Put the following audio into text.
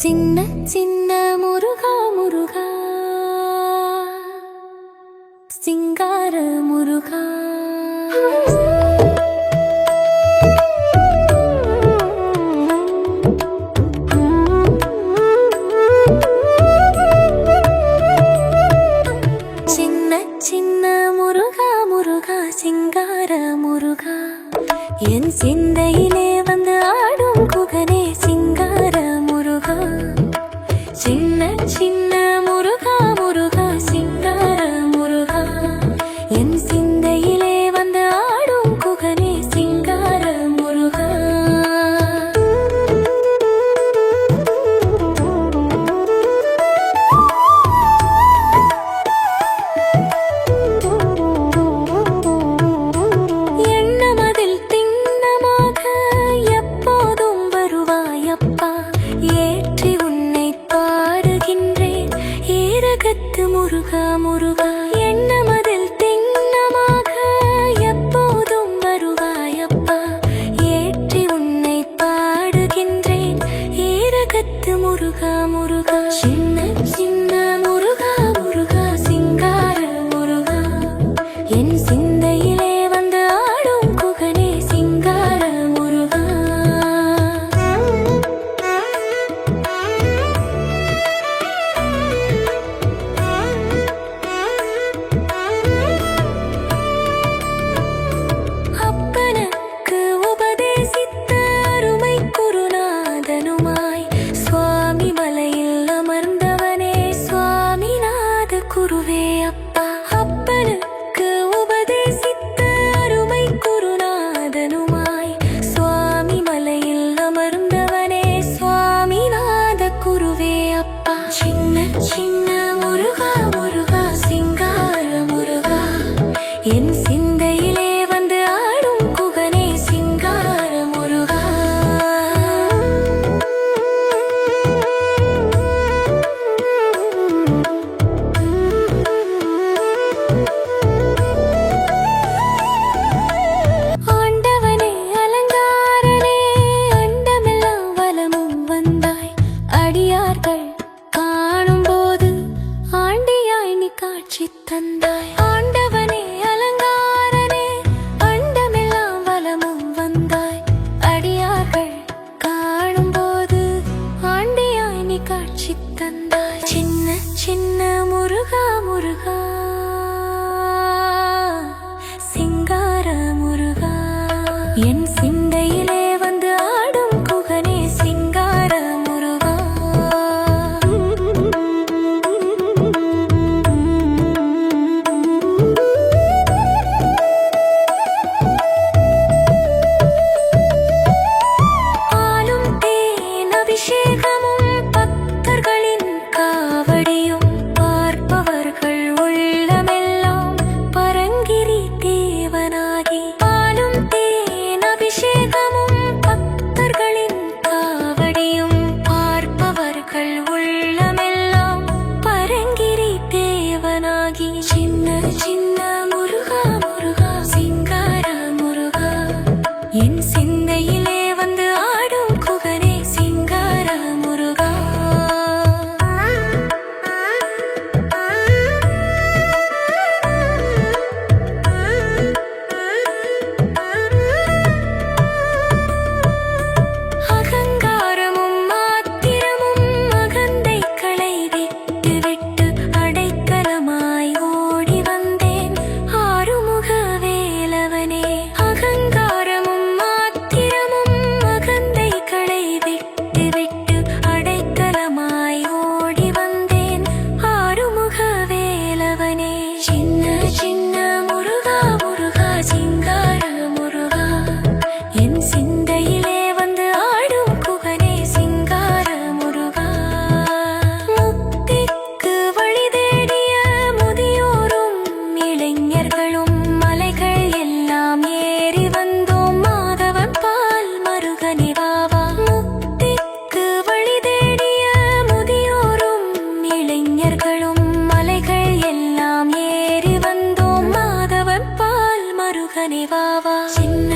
சின்ன சின்ன முருகா முருகா. சிங்கார முருகா. சின்ன சின்ன முருகா முருகா சிங்கார முருகா. என் சிந்தையிலே 亲爱。Bye. சின்னவா சின்ன